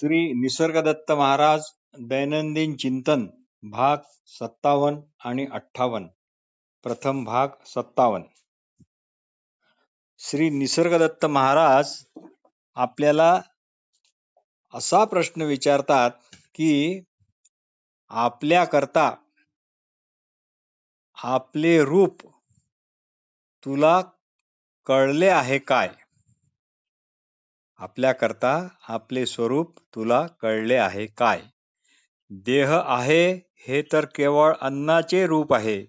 श्री निसर्गदत्त महाराज दैनंदिन चिंतन भाग सत्तावन्न आणि अठ्ठावन्न. प्रथम भाग सत्तावन्न. श्री निसर्गदत्त महाराज आपल्याला असा प्रश्न विचारतात की आपल्याकरता आपले रूप तुला कळले आहे काय? आपल्याकरता आपले स्वरूप तुला कळले आहे काय? देह आहे हे तर केवळ अन्नाचे रूप आहे.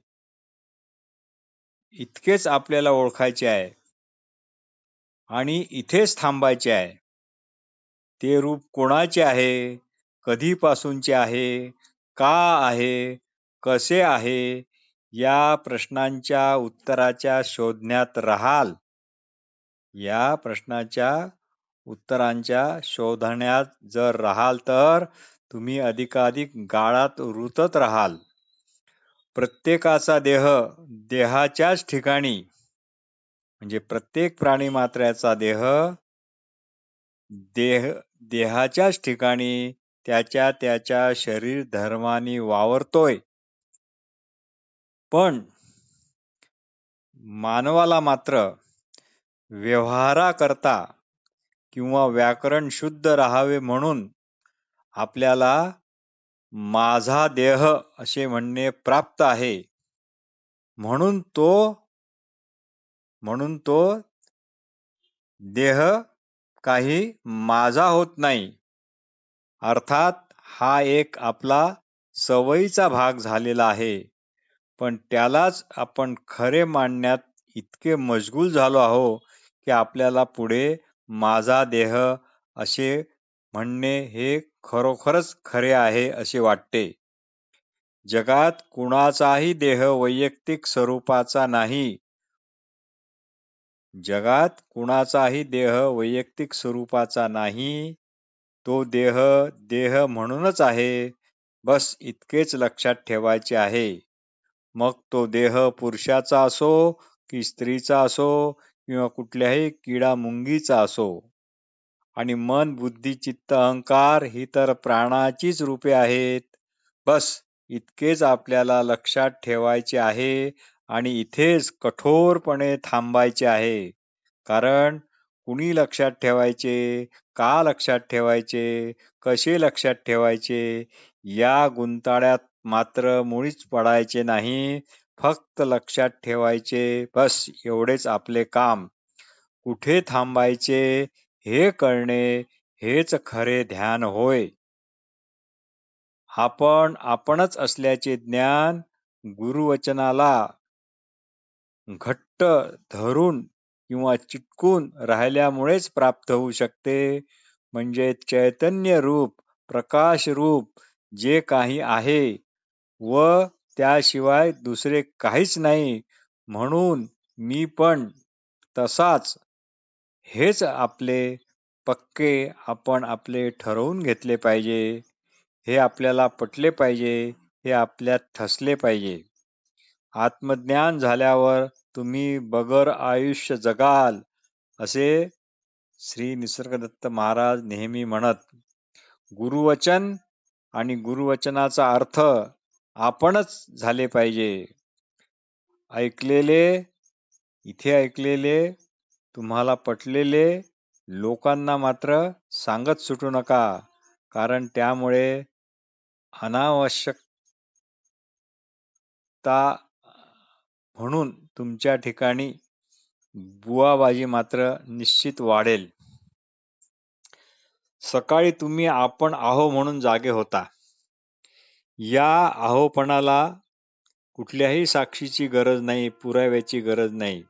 इतकेच आपल्याला ओळखायचे आहे. आणि इथेच थांबायचे आहे. ते रूप कोणाचे आहे? कधीपासूनचे आहे? का आहे? कसे आहे? या प्रश्नांच्या उत्तराच्या शोधण्यात राहाल. या प्रश्नाच्या उत्तरांच्या शोधण्यात जर राहाल तर तुम्ही अधिकाधिक गाळात रुतत राहाल. प्रत्येकाचा देह देहाच्याच ठिकाणी म्हणजे प्रत्येक प्राणी मात्र्याचा देह देह देहाच्याच ठिकाणी त्याच्या त्याच्या शरीर धर्माने वावरतोय. पण मानवाला मात्र व्यवहाराकरता किंवा व्याकरण शुद्ध राहावे म्हणून आपल्याला माझा देह असे म्हणणे प्राप्त आहे. म्हणून तो म्हणून तो देह काही माझा होत नाही. अर्थात हा एक आपला सवयीचा भाग झालेला आहे. पण त्यालाच आपण खरे मांडण्यात इतके मशगूल झालो आहो की आपल्याला पुढे माझा देह असे म्हणणे हे खरोखरच खरे आहे असे वाटते. जगात कुणाचाही देह वैयक्तिक स्वरूपाचा नाही. जगात कुणाचाही देह वैयक्तिक स्वरूपाचा नाही. तो देह देह म्हणूनच आहे. बस इतकेच लक्षात ठेवायचे आहे. मग तो देह पुरुषाचा असो की स्त्रीचा असो किंवा कुठल्याही किडा मुंगीचा असो. आणि मन बुद्धी चित्त अहंकार ही तर प्राणाचीच रूपे आहेत. बस इतकेच आपल्याला लक्षात ठेवायचे आहे आणि इथेच कठोरपणे थांबायचे आहे. कारण कुणी लक्षात ठेवायचे का लक्षात ठेवायचे कसे लक्षात ठेवायचे या गुंताळ्यात मात्र मुळीच पडायचे नाही. फक्त लक्षात ठेवायचे बस एवढेच आपले काम. कुठे थांबायचे हे करणे हेच खरे ध्यान होय. आपण आपणच असल्याचे ज्ञान गुरुवचनाला घट्ट धरून किंवा चिटकून राहिल्यामुळेच प्राप्त होऊ शकते. म्हणजे चैतन्य रूप प्रकाश रूप जे काही आहे व त्याशिवाय दुसरे काहीच नाही. म्हणून मी पण तसाच हेच आपले पक्के आपण आपले ठरवून घेतले पाहिजे. हे आपल्याला पटले पाहिजे. हे आपल्यात ठसले पाहिजे. आत्मज्ञान झाल्यावर तुम्ही बगर आयुष्य जगाल असे श्री निसर्गदत्त महाराज नेहमी म्हणत. गुरुवचन आणि गुरुवचनाचा अर्थ आपणच झाले पाहिजे. ऐकलेले इथे ऐकलेले तुम्हाला पटलेले लोकांना मात्र सांगत सुटू नका. कारण त्यामुळे अनावश्यकता म्हणून तुमच्या ठिकाणी बुवाबाजी मात्र निश्चित वाढेल. सकाळी तुम्ही आपण आहो म्हणून जागे होता. या आहोपणाला कुठल्याही साक्षीची गरज नाही पुराव्याची गरज नाही.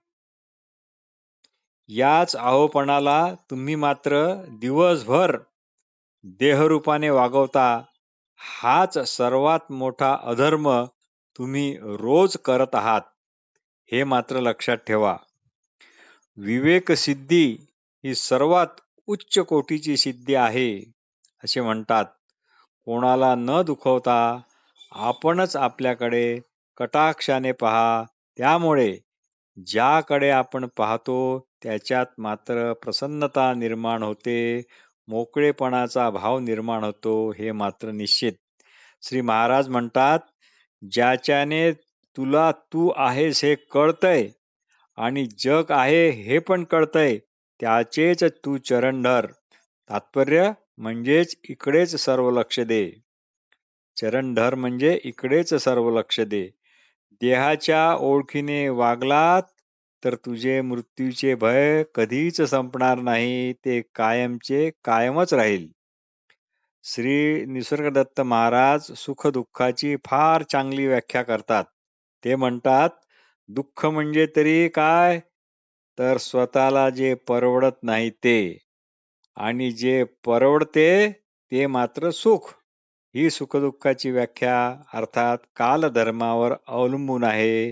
याच आहोपणाला तुम्ही मात्र दिवसभर देहरूपाने वागवता हाच सर्वात मोठा अधर्म तुम्ही रोज करत आहात हे मात्र लक्षात ठेवा. विवेक सिद्धी ही सर्वात उच्च कोटीची सिद्धी आहे असे म्हणतात. कोणाला न दुखवता आपणच आपल्याकडे कटाक्षाने पहा. त्यामुळे ज्याकडे आपण पाहतो त्याच्यात मात्र प्रसन्नता निर्माण होते मोकळेपणाचा भाव निर्माण होतो हे मात्र निश्चित. श्री महाराज म्हणतात ज्याच्याने तुला तू आहेस हे कळतंय आणि जग आहे हे पण कळतंय त्याचेच तू चरण धर. तात्पर्य म्हणजेच इकडेच सर्व लक्ष दे. चरणधर म्हणजे इकडेच सर्व लक्ष दे. देहाच्या ओळखीने वागलात तर तुझे मृत्यूचे भय कधीच संपणार नाही ते कायमचे कायमच राहील. श्री निसर्गदत्त महाराज सुख दुःखाची फार चांगली व्याख्या करतात. ते म्हणतात दुःख म्हणजे तरी काय? तर स्वतःला जे परवडत नाही ते. आणि जे परवडते ते मात्र सुख. ही सुखदुःखाची व्याख्या अर्थात कालधर्मावर अवलंबून आहे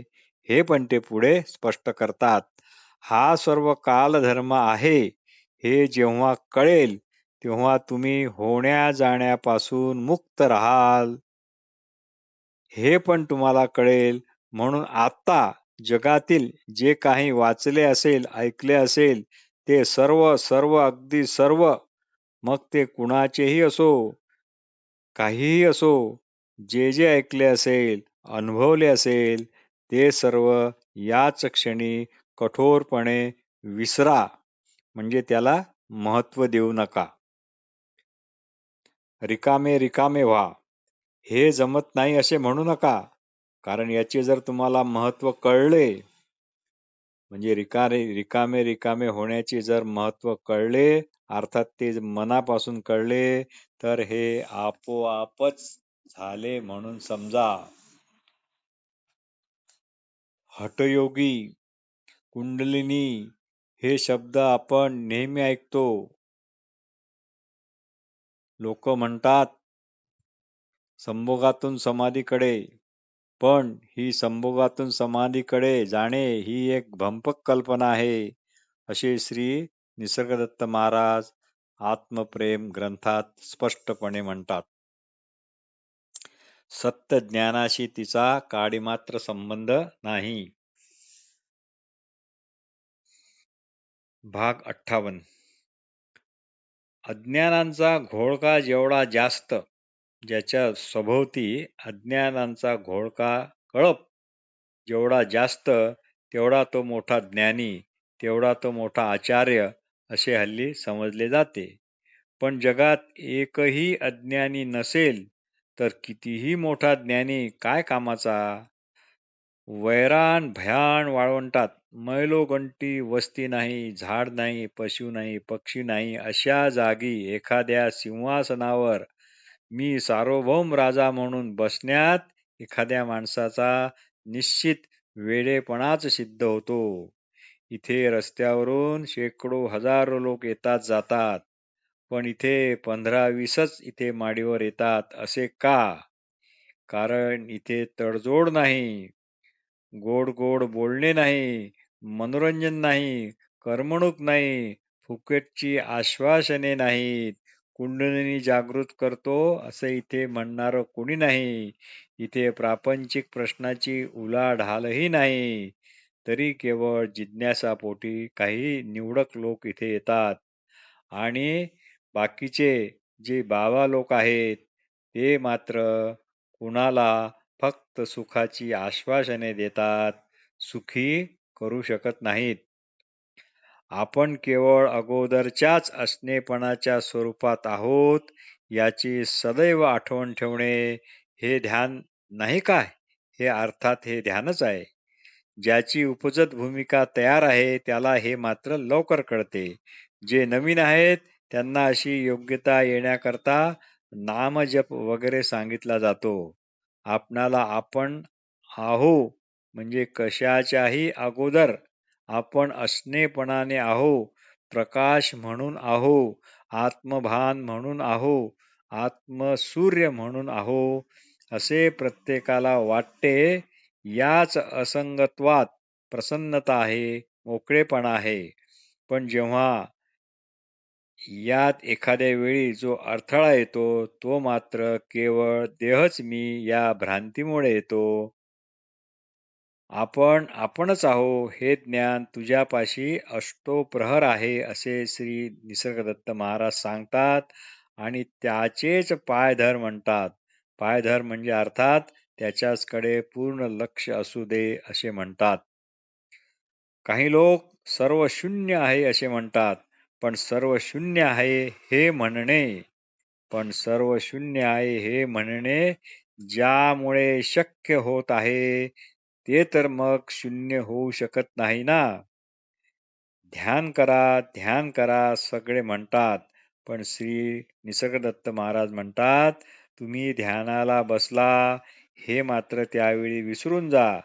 हे पण ते पुढे स्पष्ट करतात. हा सर्व कालधर्म आहे हे जेव्हा कळेल तेव्हा तुम्ही होण्या जाण्यापासून मुक्त राहाल. हे पण तुम्हाला कळेल म्हणून आता जगातील जे काही वाचले असेल ऐकले असेल ते सर्व सर्व अगदी सर्व मग ते कुणाचेही असो काहीही असो जे जे ऐकले असेल अनुभवले असेल ते सर्व याच क्षणी कठोरपणे विसरा म्हणजे त्याला महत्त्व देऊ नका. रिकामे रिकामे व्हा. हे जमत नाही असे म्हणू नका कारण याचे जर तुम्हाला महत्त्व कळले म्हणजे रिकारे रिकामे रिकामे होण्याचे जर महत्त्व कळले अर्थात ते मनापासून कळले तर हे आपोआपच झाले म्हणून समजा. हटयोगी कुंडलिनी हे शब्द आपण नेहमी ऐकतो. लोक म्हणतात संभोगातून समाधीकडे. पण ही संभोगातून समाधीकडे जाणे ही एक भंपक कल्पना आहे असे श्री निसर्गदत्त महाराज आत्मप्रेम ग्रंथात स्पष्टपणे म्हणतात. सत्य ज्ञानाशी तिचा काडीमात्र संबंध नाही. भाग अठ्ठावन्न. अज्ञानांचा घोळका जेवढा जास्त ज्याच्या सभोवती अज्ञानांचा घोळका कळप. जेवढा जास्त तेवढा तो मोठा ज्ञानी तेवढा तो मोठा आचार्य असे हल्ली समजले जाते. पण जगात एकही अज्ञानी नसेल तर कितीही मोठा ज्ञानी काय कामाचा? वैरान भयान वाळवंटात मैलोगंटी वस्ती नाही झाड नाही पशु नाही पक्षी नाही अशा जागी एखाद्या सिंहासनावर मी सार्वभौम राजा म्हणून बसण्यात एखाद्या माणसाचा निश्चित वेडेपणाच सिद्ध होतो. इथे रस्त्यावरून शेकडो हजारो लोक येतात जातात पण इथे पंधरा वीसच इथे माडीवर येतात असे का? कारण इथे तडजोड नाही गोड गोड बोलणे नाही मनोरंजन नाही करमणूक नाही फुकटची आश्वासने नाहीत कुंडलिनी जागृत करतो असे इथे म्हणणार कोणी नाही. इथे प्रापंचिक प्रश्नाची उलाढालही नाही. तरी केवळ जिज्ञासापोटी काही निवडक लोक इथे येतात. आणि बाकीचे जे बाबा लोक आहेत ते मात्र कुणाला फक्त सुखाची आश्वासने देतात सुखी करू शकत नाहीत. आपण केवळ अगोदरच्याच असणेपणाच्या स्वरूपात आहोत याची सदैव आठवण ठेवणे हे ध्यान नाही काय? हे अर्थात हे ध्यानच आहे. ज्याची उपजत भूमिका तयार आहे त्याला हे मात्र लवकर कळते. जे नवीन आहेत त्यांना अशी योग्यता येण्याकरता नामजप वगैरे सांगितला जातो. आपणाला आपण आहो म्हणजे कशाच्याही अगोदर आपण असणेपणाने आहो प्रकाश म्हणून आहो आत्मभान म्हणून आहो आत्मसूर्य म्हणून आहो असे प्रत्येकाला वाटते याच असंगत्वात प्रसन्नता आहे मोकळेपणा आहे. पण जेव्हा यात एखाद्या वेळी जो अडथळा येतो तो मात्र केवळ देहच मी या भ्रांतीमुळे येतो. आपण आपणच आहो हे ज्ञान तुझ्यापाशी अष्टोप्रहर आहे असे श्री निसर्गदत्त महाराज सांगतात आणि त्याचेच पायधर म्हणतात. पायधर म्हणजे अर्थात त्याच्याचकडे पूर्ण लक्ष असू दे असे म्हणतात. काही लोक सर्व शून्य आहे असे म्हणतात. पण सर्व शून्य आहे हे म्हणणे. पण सर्व शून्य आहे हे म्हणणे ज्यामुळे शक्य होत आहे ते तर मग शून्य होऊ शकत नाही ना? ध्यान करा ध्यान करा सगळे म्हणतात. पण श्री निसर्गदत्त महाराज म्हणतात तुम्ही ध्यानाला बसला हे मात्र त्यावेळी विसरून जा.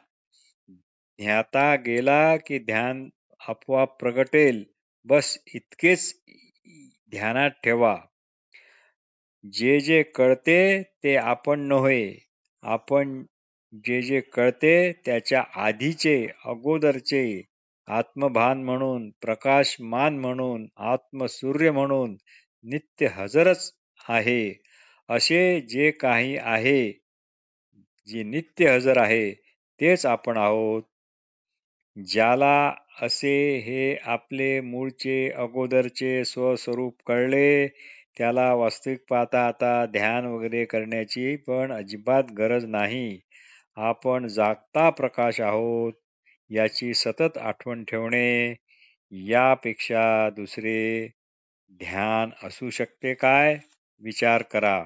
ध्याता गेला की ध्यान आपोआप प्रगटेल. बस इतकेच ध्यानात ठेवा. जे जे कळते ते आपण नव्हे. आपण जे जे कळते त्याच्या आधीचे अगोदरचे आत्मभान म्हणून प्रकाशमान म्हणून आत्मसूर्य म्हणून नित्य हजरच आहे. असे जे काही आहे जे नित्य हजर आहे तेच आपण आहोत. ज्याला असे हे आपले मूळचे अगोदरचे स्वस्वरूप कळले त्याला वास्तविक पाहता आता ध्यान वगैरे करण्याची पण अजिबात गरज नाही. आपण जागता प्रकाश आहोत याची सतत आठवण ठेवणे यापेक्षा दुसरे ध्यान असू शकते काय? विचार करा.